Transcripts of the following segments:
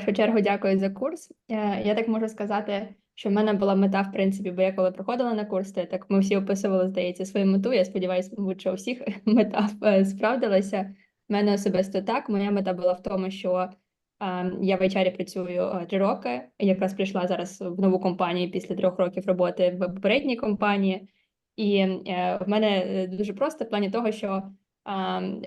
першу чергу дякую за курс. Е, Я так можу сказати, що в мене була мета, в принципі, бо я коли приходила на курс, то так ми всі описували, здається, свою мету. Я сподіваюся, мабуть, що у всіх мета е, справдилася. У мене особисто так. Моя мета була в тому, що е, я в HR працюю три роки. Якраз прийшла зараз в нову компанію після трьох років роботи в попередній компанії. І в мене дуже просто в плані того, що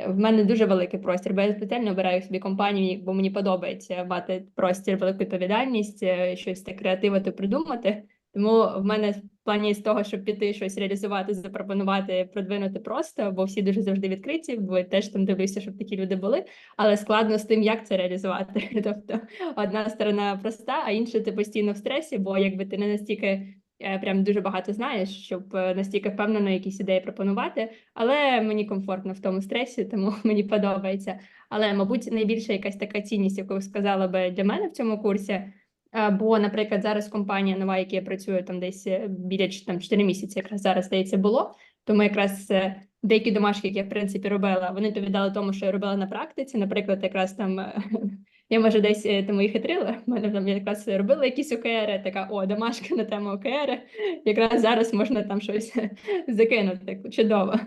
в мене дуже великий простір, бо я спеціально обираю собі компанію, бо мені подобається мати простір, велику відповідальність, е, щось так креативити, придумати. Тому в мене в плані з того, щоб піти щось реалізувати, запропонувати, продвинути просто, бо всі дуже завжди відкриті, бо теж там дивлюся, щоб такі люди були. Але складно з тим, як це реалізувати. Тобто, одна сторона проста, а інша ти постійно в стресі, бо якби ти не настільки прям дуже багато знаєш, щоб е, настільки впевнено якісь ідеї пропонувати. Але мені комфортно в тому стресі, тому мені подобається. Але, мабуть, найбільша якась така цінність, яку сказала би для мене в цьому курсі. е, Бо, наприклад, зараз компанія нова, яка я працюю там десь е, біля там 4 місяці, якраз зараз здається було. Тому якраз е, деякі домашки, які я в принципі робила, вони відповідали тому, що я робила на практиці. Наприклад, якраз там е, я може десь е, тому і хитрила. В мене там якраз робила якісь ОКР, така о, домашка на тему ОКР. Якраз зараз можна там щось закинути. Чудово.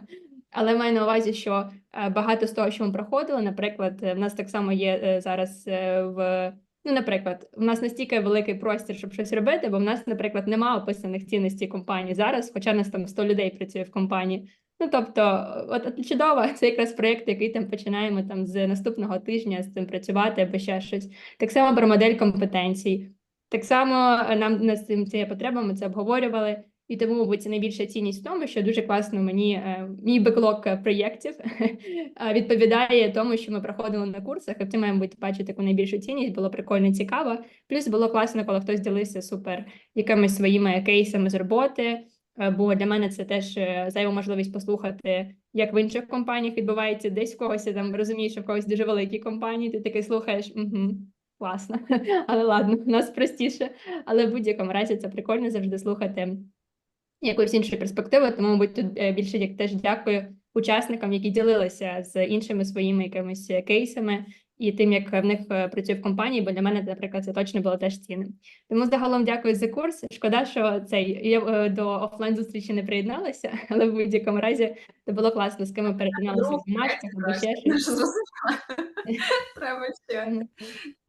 Але маю на увазі, що е, багато з того, що ми проходили, наприклад, е, в нас так само є зараз в. Ну, наприклад, у нас настільки великий простір, щоб щось робити, бо в нас, наприклад, немає описаних цінностей компанії зараз, хоча нас там 100 людей працює в компанії. Ну, тобто, от, от чудово, це якраз проєкт, який там починаємо там з наступного тижня з цим працювати або ще щось. Так само про модель компетенцій. Так само е, нам над цим цією потребами це обговорювали. І тому, мабуть, це найбільша цінність в тому, що дуже класно мені е, мій беклог проєктів е, відповідає тому, що ми проходили на курсах. І цьому, мабуть, бачу таку найбільшу цінність, було прикольно цікаво. Плюс було класно, коли хтось ділився супер якимись своїми кейсами з роботи. Е, Бо для мене це теж е, зайва можливість послухати, як в інших компаніях відбувається десь в когось там розумієш, що в когось дуже великі компанії. Ти такий слухаєш, угу, класно, але ладно, у нас простіше. Але в будь-якому разі це прикольно завжди слухати якоїсь іншої перспективи. Тому, мабуть, тут е, більше як теж дякую учасникам, які ділилися з іншими своїми якимись кейсами і тим, як в них е, працює в компанії, бо для мене, наприклад, це точно було теж цінним. Тому загалом дякую за курс. Шкода, що цей я е, до офлайн зустрічі не приєдналася, але в будь-якому разі це було класно, з ким ми перетиналися в домашніх або ще щось. Треба ще.